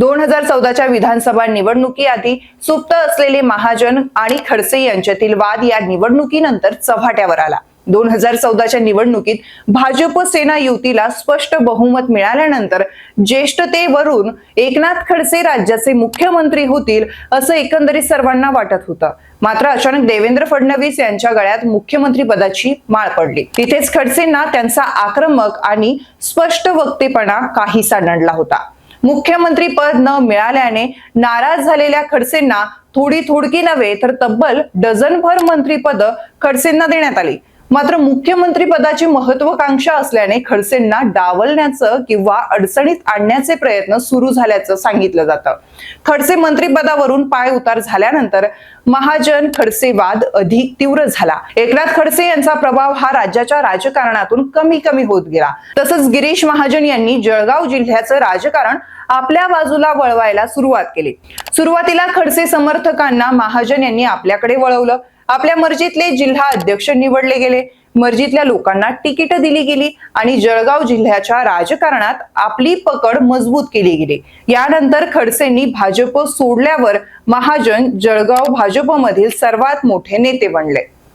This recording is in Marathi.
दोन हजार चौदाच्या विधानसभा निवडणुकीआधी सुप्त असलेले महाजन आणि खडसे यांच्यातील वाद या निवडणुकीनंतर चव्हाट्यावर आला. दोन हजार चौदाच्या निवडणुकीत भाजप सेना युतीला स्पष्ट बहुमत मिळाल्यानंतर ज्येष्ठतेवरून एकनाथ खडसे राज्याचे मुख्यमंत्री होतील असं एकंदरीत सर्वांना वाटत होतं. मात्र अचानक देवेंद्र फडणवीस यांच्या गळ्यात मुख्यमंत्री पदाची माळ पडली. तिथेच खडसेंना त्यांचा आक्रमक आणि स्पष्ट वक्तेपणा काहीसा नडला होता. मुख्यमंत्री पद न मिळाल्याने नाराज झालेल्या खडसेंना थोडी थोडकी नव्हे तर तब्बल डझनभर मंत्रीपद खडसेंना देण्यात आली. मात्र मुख्यमंत्री पदाची महत्वाकांक्षा असल्याने खडसेंना डावलण्याचं किंवा अडचणीत आणण्याचे प्रयत्न सुरू झाल्याचं सांगितलं जातं. खडसे मंत्रीपदावरून पाय उतार झाल्यानंतर महाजन खडसेवाद अधिक तीव्र झाला. एकनाथ खडसे यांचा प्रभाव हा राज्याच्या राजकारणातून कमी कमी होत गेला. तसंच गिरीश महाजन यांनी जळगाव जिल्ह्याचं राजकारण आपल्या बाजूला वळवायला सुरुवात केली. सुरुवातीला खडसे समर्थकांना महाजन यांनी आपल्याकडे वळवलं. आपल्या मर्जीतले जिल्हा अध्यक्ष निवडले गेले. मर्जीतल्या लोकांना तिकीट दिली गेली आणि जळगाव जिल्ह्याच्या राजकारणात आपली पकड मजबूत केली गेली. यानंतर खडसेंनी भाजप सोडल्यावर महाजन जळगाव भाजपमधील सर्वात मोठे नेते बनले.